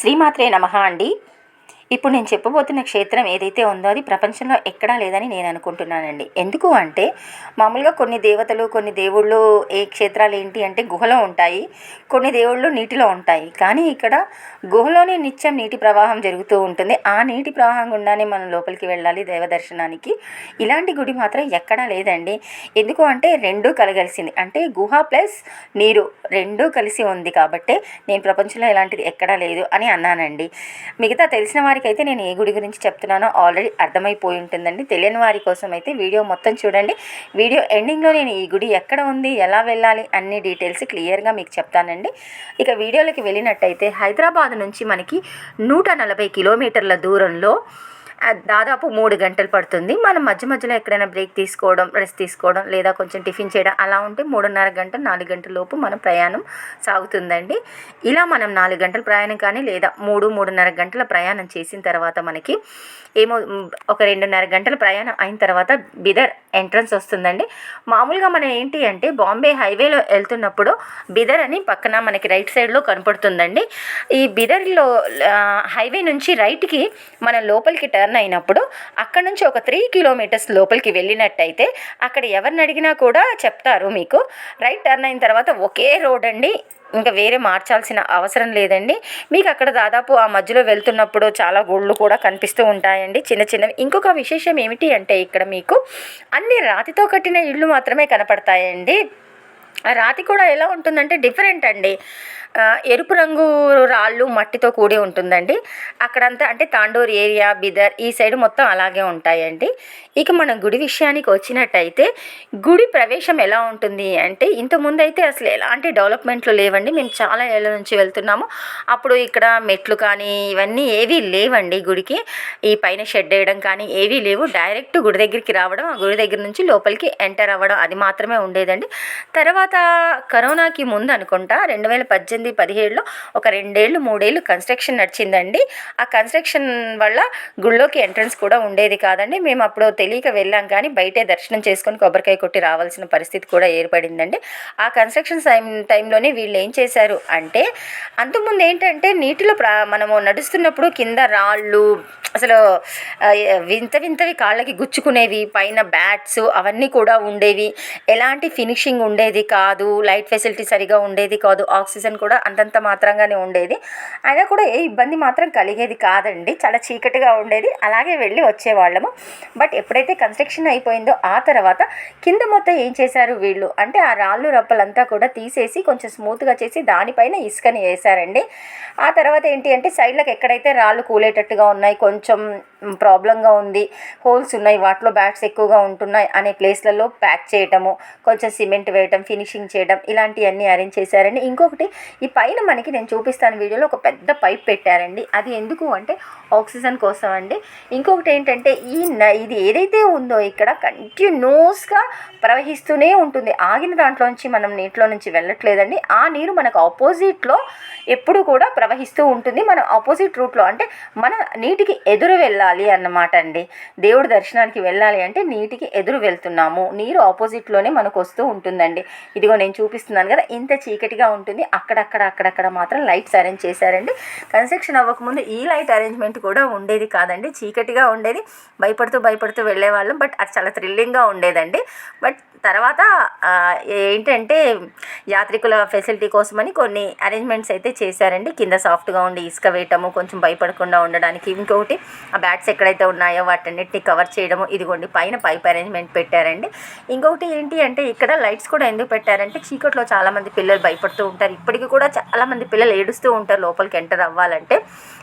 శ్రీమాత్రే నమ అండి. ఇప్పుడు నేను చెప్పబోతున్న క్షేత్రం ఏదైతే ఉందో అది ప్రపంచంలో ఎక్కడా లేదని నేను అనుకుంటున్నానండి. ఎందుకు అంటే మామూలుగా కొన్ని దేవతలు కొన్ని దేవుళ్ళు ఏ క్షేత్రాలు ఏంటి అంటే గుహలో ఉంటాయి కొన్ని దేవుళ్ళు నీటిలో ఉంటాయి. కానీ ఇక్కడ గుహలోనే నిత్యం నీటి ప్రవాహం జరుగుతూ ఉంటుంది. ఆ నీటి ప్రవాహం గుండానే మనం లోపలికి వెళ్ళాలి దైవ దర్శనానికి. ఇలాంటి గుడి మాత్రం ఎక్కడా లేదండి. ఎందుకు అంటే రెండూ కలగలిసింది. అంటే గుహ ప్లస్ నీరు రెండూ కలిసి ఉంది కాబట్టి నేను ప్రపంచంలో ఇలాంటిది ఎక్కడా లేదు అని అన్నానండి. మిగతా తెలిసిన వారికి అయితే నేను ఏ గుడి గురించి చెప్తున్నానో. ఆల్రెడీ అర్థమైపోయి ఉంటుందండి. తెలియని వారి కోసం అయితే వీడియో మొత్తం చూడండి. వీడియో ఎండింగ్లో నేను ఈ గుడి ఎక్కడ ఉంది ఎలా వెళ్ళాలి అన్ని డీటెయిల్స్ క్లియర్గా మీకు చెప్తానండి. ఇక వీడియోలోకి వెళ్ళినట్టయితే హైదరాబాద్ నుంచి మనకి నూట నలభై కిలోమీటర్ల దూరంలో దాదాపు మూడు గంటలు పడుతుంది. మనం మధ్య మధ్యలో ఎక్కడైనా బ్రేక్ తీసుకోవడం రెస్ట్ తీసుకోవడం లేదా కొంచెం టిఫిన్ చేయడం అలా ఉంటే మూడున్నర గంట నాలుగు గంటల లోపు మన ప్రయాణం సాగుతుందండి. ఇలా మనం నాలుగు గంటల ప్రయాణం కానీ లేదా మూడు మూడున్నర గంటల ప్రయాణం చేసిన తర్వాత మనకి ఏమో ఒక రెండున్నర గంటల ప్రయాణం అయిన తర్వాత బిదర్ ఎంట్రన్స్ వస్తుందండి. మామూలుగా మనం ఏంటి అంటే బాంబే హైవేలో వెళ్తున్నప్పుడు బిదర్ అని పక్కన మనకి రైట్ సైడ్లో కనపడుతుందండి. ఈ బిదర్లో హైవే నుంచి రైట్కి మన లోపలికి టర్న్ అయినప్పుడు అక్కడ నుంచి ఒక త్రీ కిలోమీటర్స్ లోపలికి వెళ్ళినట్టయితే అక్కడ ఎవరిని అడిగినా కూడా చెప్తారు మీకు. రైట్ టర్న్ అయిన తర్వాత ఒకే రోడ్ అండి. ఇంకా వేరే మార్చాల్సిన అవసరం లేదండి. మీకు అక్కడ దాదాపు ఆ మధ్యలో వెళ్తున్నప్పుడు చాలా గుళ్ళు కూడా కనిపిస్తూ ఉంటాయండి. చిన్న చిన్నవి. ఇంకొక విశేషం ఏమిటి అంటే ఇక్కడ మీకు అన్ని రాతితో కట్టిన ఇళ్ళు మాత్రమే కనపడతాయండి. ఆ రాతి కూడా ఎలా ఉంటుందంటే డిఫరెంట్ అండి. ఎరుపు రంగు రాళ్ళు మట్టితో కూడి ఉంటుందండి. అక్కడంతా అంటే తాండూర్ ఏరియా బిదర్ ఈ సైడ్ మొత్తం అలాగే ఉంటాయండి. ఇక మనం గుడి విషయానికి వచ్చినట్టయితే గుడి ప్రవేశం ఎలా ఉంటుంది అంటే ఇంతకుముందు అయితే అసలు ఎలాంటి డెవలప్మెంట్లు లేవండి. మేము చాలా ఏళ్ళ నుంచి వెళ్తున్నాము. అప్పుడు ఇక్కడ మెట్లు కానీ ఇవన్నీ ఏవీ లేవండి గుడికి. ఈ పైన షెడ్ వేయడం కానీ ఏవీ లేవు. డైరెక్ట్ గుడి దగ్గరికి రావడం ఆ గుడి దగ్గర నుంచి లోపలికి ఎంటర్ అవ్వడం అది మాత్రమే ఉండేదండి. తర్వాత కరోనాకి ముందు అనుకుంటా రెండు వేల పద్దెనిమిది పదిహేడులో ఒక రెండేళ్ళు మూడేళ్ళు కన్స్ట్రక్షన్ నడిచిందండి. ఆ కన్స్ట్రక్షన్ వల్ల గుళ్ళోకి ఎంట్రన్స్ కూడా ఉండేది కాదండి. మేము అప్పుడు తెలియక వెళ్ళాం కానీ బయటే దర్శనం చేసుకొని కొబ్బరికాయ కొట్టి రావాల్సిన పరిస్థితి కూడా ఏర్పడిందండి. ఆ కన్స్ట్రక్షన్ టైం టైంలోనే వీళ్ళు ఏం చేశారు అంటే అంతకుముందు ఏంటంటే నీటిలో ప్రా మనము నడుస్తున్నప్పుడు కింద రాళ్ళు అసలు వింత వింతవి కాళ్ళకి గుచ్చుకునేవి పైన బ్యాట్స్ అవన్నీ కూడా ఉండేవి. ఎలాంటి ఫినిషింగ్ ఉండేది కాదు లైట్ ఫెసిలిటీ సరిగా ఉండేది కాదు ఆక్సిజన్ కూడా అంతంత మాత్రంగానే ఉండేది. అయినా కూడా ఏ ఇబ్బంది మాత్రం కలిగేది కాదండి. చాలా చీకటిగా ఉండేది. అలాగే వెళ్ళి వచ్చేవాళ్ళము. బట్ ఎప్పుడైతే కన్స్ట్రక్షన్ అయిపోయిందో ఆ తర్వాత కింద మొత్తం ఏం చేశారు వీళ్ళు? అంటే ఆ రాళ్ళు రప్పలంతా కూడా తీసేసి కొంచెం స్మూత్గా చేసి దానిపైన ఇసుకని వేశారండి. ఆ తర్వాత ఏంటి అంటే సైడ్లకు ఎక్కడైతే రాళ్ళు కూలేటట్టుగా ఉన్నాయి కొంచెం ప్రాబ్లంగా ఉంది హోల్స్ ఉన్నాయి వాటిలో బ్యాట్స్ ఎక్కువగా ఉంటున్నాయి అనే ప్లేస్లలో ప్యాక్ చేయటము కొంచెం సిమెంట్ వేయటం ఫినిషింగ్ చేయడం ఇలాంటివన్నీ అరేంజ్ చేశారండి. ఇంకొకటి ఈ పైన మనకి నేను చూపిస్తాను వీడియోలో ఒక పెద్ద పైప్ పెట్టారండి. అది ఎందుకు అంటే ఆక్సిజన్ కోసం అండి. ఇంకొకటి ఏంటంటే ఈ ఇది ఏదైతే ఉందో ఇక్కడ కంటిన్యూస్గా ప్రవహిస్తూనే ఉంటుంది. ఆగిన దాంట్లోంచి మనం నీటిలో నుంచి వెళ్ళట్లేదండి. ఆ నీరు మనకు ఆపోజిట్లో ఎప్పుడు కూడా ప్రవహిస్తూ ఉంటుంది. మనం ఆపోజిట్ రూట్లో అంటే మన నీటికి ఎదురు వెళ్ళాలి అన్నమాట అండి. దేవుడి దర్శనానికి వెళ్ళాలి అంటే నీటికి ఎదురు వెళ్తున్నాము. నీరు ఆపోజిట్లోనే మనకు వస్తూ ఉంటుందండి. ఇదిగో నేను చూపిస్తున్నాను కదా ఇంత చీకటిగా ఉంటుంది. అక్కడక్కడ అక్కడ అక్కడక్కడ మాత్రం లైట్స్ అరేంజ్ చేశారండి. కన్స్ట్రక్షన్ అవ్వకముందు ఈ లైట్ అరేంజ్మెంట్ కూడా ఉండేది కాదండి. చీకటిగా ఉండేది. భయపడుతూ భయపడుతూ వెళ్ళేవాళ్ళం బట్ అది చాలా థ్రిల్లింగ్గా ఉండేదండి. బట్ తర్వాత ఏంటంటే యాత్రికుల ఫెసిలిటీ కోసమని కొన్ని అరేంజ్మెంట్స్ అయితే చేశారండి. కింద సాఫ్ట్గా ఉండి ఇసుక వేయటము కొంచెం భయపడకుండా ఉండడానికి. ఇంకొకటి ఆ బ్యాట్స్ ఎక్కడైతే ఉన్నాయో వాటన్నిటిని కవర్ చేయడము ఇదిగోండి పైన పైప్ అరేంజ్మెంట్ పెట్టారండి. ఇంకొకటి ఏంటి అంటే ఇక్కడ లైట్స్ కూడా ఎందుకు పెట్టారంటే చీకట్లో చాలామంది పిల్లలు భయపడుతూ ఉంటారు. ఇప్పటికీ కూడా చాలామంది పిల్లలు ఏడుస్తూ ఉంటారు లోపలికి ఎంటర్ అవ్వాలంటే.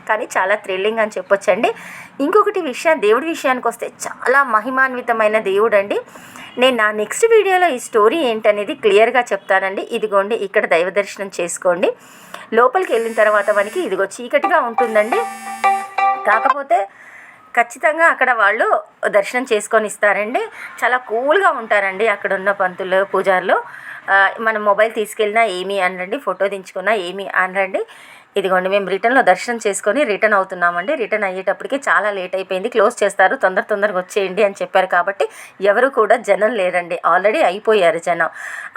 కానీ చాలా థ్రిల్లింగ్ అని చెప్పొచ్చండి. ఇంకొకటి విషయం దేవుడి విషయానికి వస్తే చాలా మహిమాన్వితమైన దేవుడు అండి నేను నా నెక్స్ట్ వీడియోలో ఈ స్టోరీ ఏంటనేది క్లియర్గా చెప్తానండి. ఇదిగోండి ఇక్కడ దైవ దర్శనం చేసుకోండి. లోపలికి వెళ్ళిన తర్వాత మనకి ఇదిగో చీకటిగా ఉంటుందండి. కాకపోతే ఖచ్చితంగా అక్కడ వాళ్ళు దర్శనం చేసుకొని ఇస్తారండి. చాలా కూల్గా ఉంటారండి అక్కడ ఉన్న పంతులు పూజారులు. మనం మొబైల్ తీసుకెళ్ళినా ఏమీ అనరండి ఫోటో దించుకున్నా ఏమీ అనరండి. ఇదిగోండి మేము రిటర్న్లో దర్శనం చేసుకొని రిటర్న్ అవుతున్నామండి. రిటర్న్ అయ్యేటప్పటికి చాలా లేట్ అయిపోయింది. క్లోజ్ చేస్తారు తొందర తొందరగా వచ్చేయండి అని చెప్పారు కాబట్టి ఎవరు కూడా జనం లేరండి. ఆల్రెడీ అయిపోయారు జనం.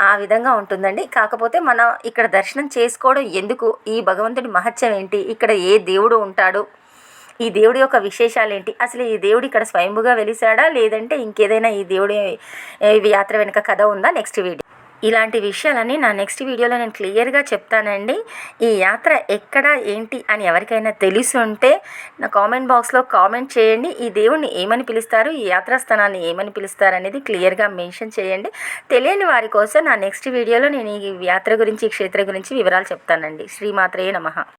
ఆ విధంగా ఉంటుందండి. కాకపోతే మనం ఇక్కడ దర్శనం చేసుకోవడం ఎందుకు? ఈ భగవంతుడి మహత్యం ఏంటి? ఇక్కడ ఏ దేవుడు ఉంటాడు? ఈ దేవుడి యొక్క విశేషాలు ఏంటి? అసలు ఈ దేవుడు ఇక్కడ స్వయంభుగా వెలిసాడా? లేదంటే ఇంకేదైనా ఈ దేవుడి యాత్ర వెనుక కథ ఉందా? Next video. ఇలాంటి విషయాలన్నీ నా నెక్స్ట్ వీడియోలో నేను క్లియర్గా చెప్తానండి. ఈ యాత్ర ఎక్కడ ఏంటి అని ఎవరికైనా తెలిసి ఉంటే నా కామెంట్ బాక్స్లో కామెంట్ చేయండి. ఈ దేవుణ్ణి ఏమని పిలుస్తారు ఈ యాత్రాస్థానాన్ని ఏమని పిలుస్తారు అనేది క్లియర్గా మెన్షన్ చేయండి. తెలియని వారి కోసం నా నెక్స్ట్ వీడియోలో నేను ఈ యాత్ర గురించి ఈ క్షేత్ర గురించి వివరాలు చెప్తానండి. శ్రీమాత్రే నమ.